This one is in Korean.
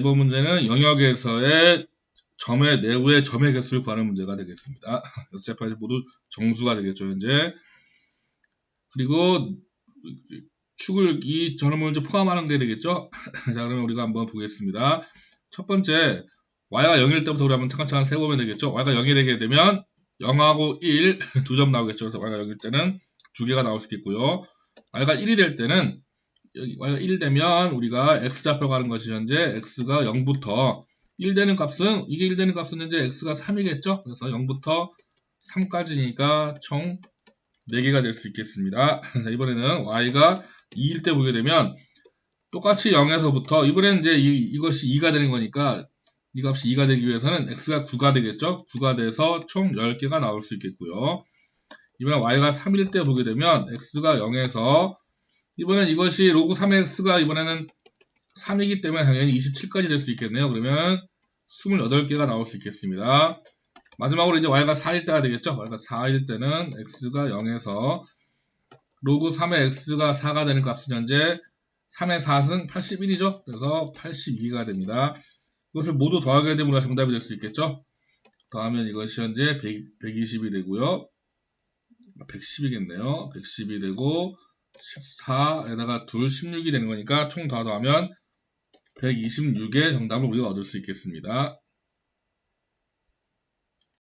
이번 문제는 영역에서의 점의 내부의 점의 개수를 구하는 문제가 되겠습니다. 여섯 제파이 모두 정수가 되겠죠, 현재. 그리고 축을 이 전원을 이제 포함하는 게 되겠죠. 자, 그러면 우리가 한번 보겠습니다. 첫 번째, y가 0일 때부터 우리 한번 차근차근 세보면 되겠죠. y가 0이 되게 되면 0하고 1 두 점 나오겠죠. 그래서 y가 0일 때는 두 개가 나올 수 있겠고요. y가 1이 될 때는 여기 y가 1 되면 우리가 x좌표 가는 것이 현재 x가 0부터 1 되는 값은 이게 1 되는 값은 현재 x가 3이겠죠. 그래서 0부터 3까지니까 총 4개가 될 수 있겠습니다. 자, 이번에는 y가 2일 때 보게 되면 똑같이 0에서부터 이번에는 이제 이, 것이 2가 되는 거니까 이 값이 2가 되기 위해서는 x가 9가 되겠죠. 9가 돼서 총 10개가 나올 수 있겠고요. 이번에 y가 3일 때 보게 되면 x가 0에서 이번엔 이것이 로그 3의 x가 이번에는 3이기 때문에 당연히 27까지 될 수 있겠네요. 그러면 28개가 나올 수 있겠습니다. 마지막으로 이제 y가 4일 때가 되겠죠. y가 4일 때는 x가 0에서 로그 3의 x가 4가 되는 값은 현재 3의 4은 81이죠. 그래서 82가 됩니다. 이것을 모두 더하게 되면 정답이 될 수 있겠죠. 더하면 이것이 현재 100, 120이 되고요. 110이겠네요. 110이 되고 14에다가 2, 16이 되는 거니까 총 다 더하면 126의 정답을 우리가 얻을 수 있겠습니다.